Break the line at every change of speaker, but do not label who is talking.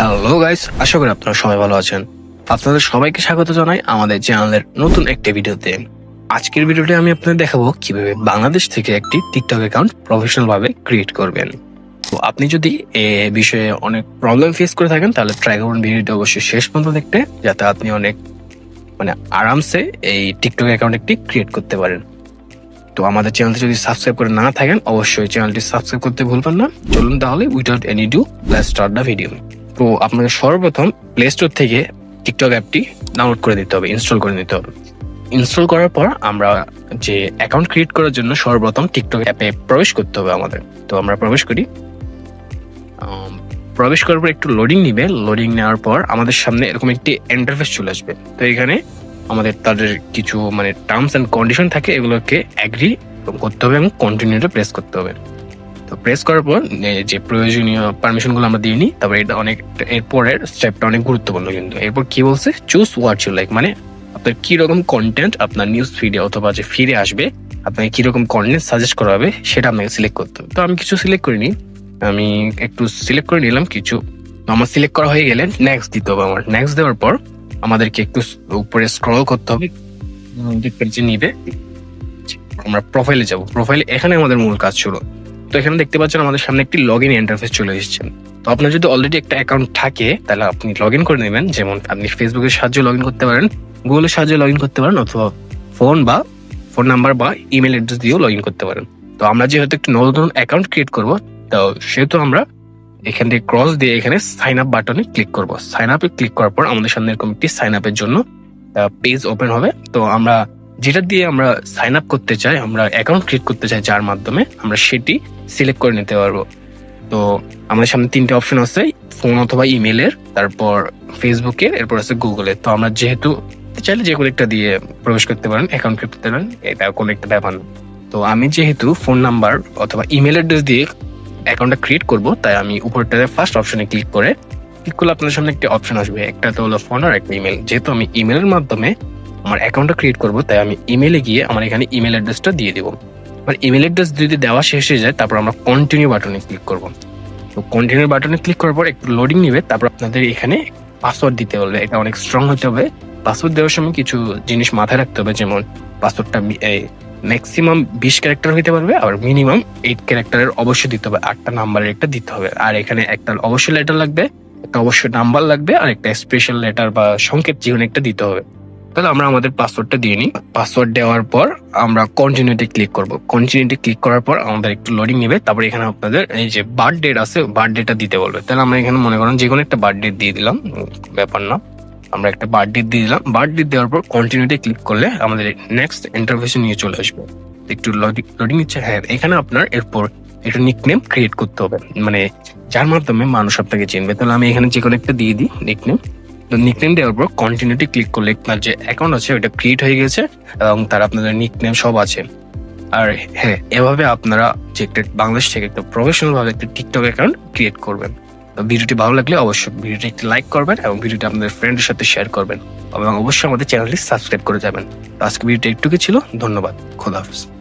Hello guys আশা করি আপনারা সবাই ভালো আছেন। আপনাদের সবাইকে স্বাগত জানাই আমাদের চ্যানেলের নতুন একটি ভিডিওতে। আজকের ভিডিওতে আমি আপনাদের দেখাবো কীভাবে বাংলাদেশ থেকে একটি টিকটক অ্যাকাউন্ট প্রফেশনাল ভাবে ক্রিয়েট করবেন। তো আপনি যদি এ বিষয়ে অনেক প্রবলেম ফেস করে থাকেন, তাহলে ট্রাই করুন ভিডিওটি অবশ্যই শেষ পর্যন্ত দেখতে, যাতে আপনি অনেক মানে আরামসে এই টিকটক অ্যাকাউন্ট একটি ক্রিয়েট করতে পারেন। তো আমাদের চ্যানেলটি যদি সাবস্ক্রাইব করে না থাকেন, অবশ্যই চ্যানেলটি সাবস্ক্রাইব করতে ভুলবেন না। চলুন তাহলে without any do let's start the video তো আপনাকে সর্বপ্রথম প্লে স্টোর থেকে টিকটক অ্যাপটি ডাউনলোড করে দিতে হবে ইনস্টল করে নিতে হবে। ইনস্টল করার পর আমরা যে অ্যাকাউন্ট ক্রিয়েট করার জন্য সর্বপ্রথম টিকটক অ্যাপে প্রবেশ করতে হবে আমাদের। তো আমরা প্রবেশ করি। প্রবেশ করার পর একটু লোডিং নিবে। লোডিং নেওয়ার পর আমাদের সামনে এরকম একটি ইন্টারফেস চলে আসবে। তো এখানে আমাদের তাদের কিছু মানে টার্মস অ্যান্ড কন্ডিশন থাকে, এগুলোকে অ্যাগ্রি করতে হবে এবং কন্টিনিউটা প্রেস করতে হবে। তো প্রেস করার পর যে প্রয়োজনীয় পারমিশনগুলো আমরা দিইনি, তারপর এটা অনেক এরপরের স্টেপটা অনেক গুরুত্বপূর্ণ কিন্তু। এরপর কি বলছে? চুজ হোয়াট ইউ লাইক মানে আপনার কি রকম কন্টেন্ট আপনার নিউজ ফিডে অথবা যে ফিরে আসবে, আপনাকে কি রকম কন্টেন্ট সাজেস্ট করা হবে, সেটা আপনাকে সিলেক্ট করতে হবে। তো আমি কিছু সিলেক্ট করিনি। আমি একটু সিলেক্ট করে নিলাম কিছু। আমার সিলেক্ট করা হয়ে গেলে নেক্সট দিতে হবে আমার। নেক্সট দেওয়ার পর আমাদেরকে একটু উপরে স্ক্রল করতে হবে। যে নিবে। আমরা প্রোফাইলে যাব। প্রোফাইলে এখানে আমাদের মূল কাজ শুরু। তো এখানে দেখতে পাচ্ছেন আমাদের সামনে একটি লগ ইন ইন্টারফেস চলে এসেছে। তো আপনার যদি অলরেডি একটা অ্যাকাউন্ট থাকে, তাহলে আপনি লগ ইন করে নেবেন। যেমন আপনি ফেসবুকের সাহায্যে লগ ইন করতে পারেন গুগলের সাহায্যে লগ ইন করতে পারেন, অথবা ফোন বা ফোন নাম্বার বা ইমেল অ্যাড্রেস দিয়েও লগ ইন করতে পারেন। তো আমরা যেহেতু একটি নতুন অ্যাকাউন্ট ক্রিয়েট করব, তো সেহেতু আমরা এখান থেকে ক্রস দিয়ে এখানে সাইন আপ বাটনে ক্লিক করব। সাইন আপে ক্লিক করার পর আমাদের সামনে এরকম একটি সাইন আপের জন্য পেজ ওপেন হবে। তো আমরা যেটা দিয়ে আমরা সাইন আপ করতে চাই, আমরা অ্যাকাউন্ট ক্রিয়েট করতে চাই যার মাধ্যমে আমরা সেটি সিলেক্ট করে নিতে পারব। তো আমাদের সামনে তিনটে অপশন আছে ফোন অথবা ইমেলের তারপর ফেসবুকের এরপর আছে গুগলের তো আমরা যেহেতু চাইলে যে কোনো একটা দিয়ে প্রবেশ করতে পারেন অ্যাকাউন্ট ক্রিয়েট করতে পারেন, এটা কোনো একটা ব্যাপার না। তো আমি যেহেতু ফোন নাম্বার অথবা ইমেল অ্যাড্রেস দিয়ে অ্যাকাউন্টটা ক্রিয়েট করব, তাই আমি উপরটাতে ফার্স্ট অপশনে ক্লিক করে ক্লিক করলে আপনার সামনে একটি অপশন আসবে। একটা তো হলো ফোন আর একটা ইমেল যেহেতু আমি ইমেলের মাধ্যমে আমার অ্যাকাউন্টটা ক্রিয়েট করব, তাই আমি ইমেলে গিয়ে আমার এখানে ইমেল অ্যাড্রেসটা দিয়ে দেবো। আর ইমেল অ্যাড্রেস যদি দেওয়া শেষ হয়ে যায়, তারপর আমরা কন্টিনিউ বাটনে ক্লিক করব। তো কন্টিনিউ বাটনে ক্লিক করার পর একটু লোডিং নেবে, তারপর আপনাদের এখানে পাসওয়ার্ড দিতে বলবে এটা অনেক স্ট্রং হতে হবে। পাসওয়ার্ড দেওয়ার সময় কিছু জিনিস মাথায় রাখতে হবে, যেমন পাসওয়ার্ডটা ম্যাক্সিমাম বিশ ক্যারেক্টার হতে পারবে আর মিনিমাম এইট ক্যারেক্টারের অবশ্যই দিতে হবে। আটটা নাম্বারের একটা দিতে হবে। আর এখানে একটা অবশ্যই লেটার লাগবে, একটা অবশ্যই নাম্বার লাগবে, আর একটা স্পেশাল লেটার বা যে কোনো একটা দিতে হবে। তাহলে আমরা আমাদের পাসওয়ার্ডটা দিয়ে নিই। পাসওয়ার্ড দেওয়ার পর আমরা কন্টিনিউতে ক্লিক করব। কন্টিনিউতে ক্লিক করার পর আমাদের একটু লোডিং নেবে। তারপরে এখানে আপনাদের এই যে বার্থ ডেট আছে বার্থ ডেটটা দিতে বলবে। তাহলে আমরা এখানে মনে করেন যে কোনো একটা বার্থ ডেট দিয়ে দিলাম। ব্যাপার না। আমরা একটা বার্থ ডেট দিয়ে দিলাম। বার্থ ডেট দেওয়ার পর কন্টিনিউতে ক্লিক করলে আমাদের নেক্সট ইন্টারভিউ নিয়ে চলে আসবে। একটু লোডিং নিচ্ছে? হ্যাঁ এখানে আপনার এরপর একটা নিকনেম ক্রিয়েট করতে হবে। মানে যার মাধ্যমে মানুষ আপনাকে চিনবে। তাহলে আমি এখানে যে কোনো একটা দিয়ে দিই নিকনেম তো নিকনেম দেওয়ার পর কন্টিনিউটি ক্লিক করলে আপনার যে অ্যাকাউন্ট আছে ওটা ক্রিয়েট হয়ে গেছে এবং তার আপনাদের নিকনেম সব আছে। আর হ্যাঁ এভাবে আপনারা যে একটা বাংলাদেশ থেকে একটা প্রফেশনাল ভাবে একটা টিকটক অ্যাকাউন্ট ক্রিয়েট করবেন। তো ভিডিওটি ভালো লাগলে অবশ্যই ভিডিওটি একটি লাইক করবেন এবং ভিডিওটি আপনাদের ফ্রেন্ডের সাথে শেয়ার করবেন। এবং অবশ্যই আমাদের চ্যানেলটি সাবস্ক্রাইব করে যাবেন। আজকে ভিডিওটি একটুকু ছিল। ধন্যবাদ। খোদা হাফিজ।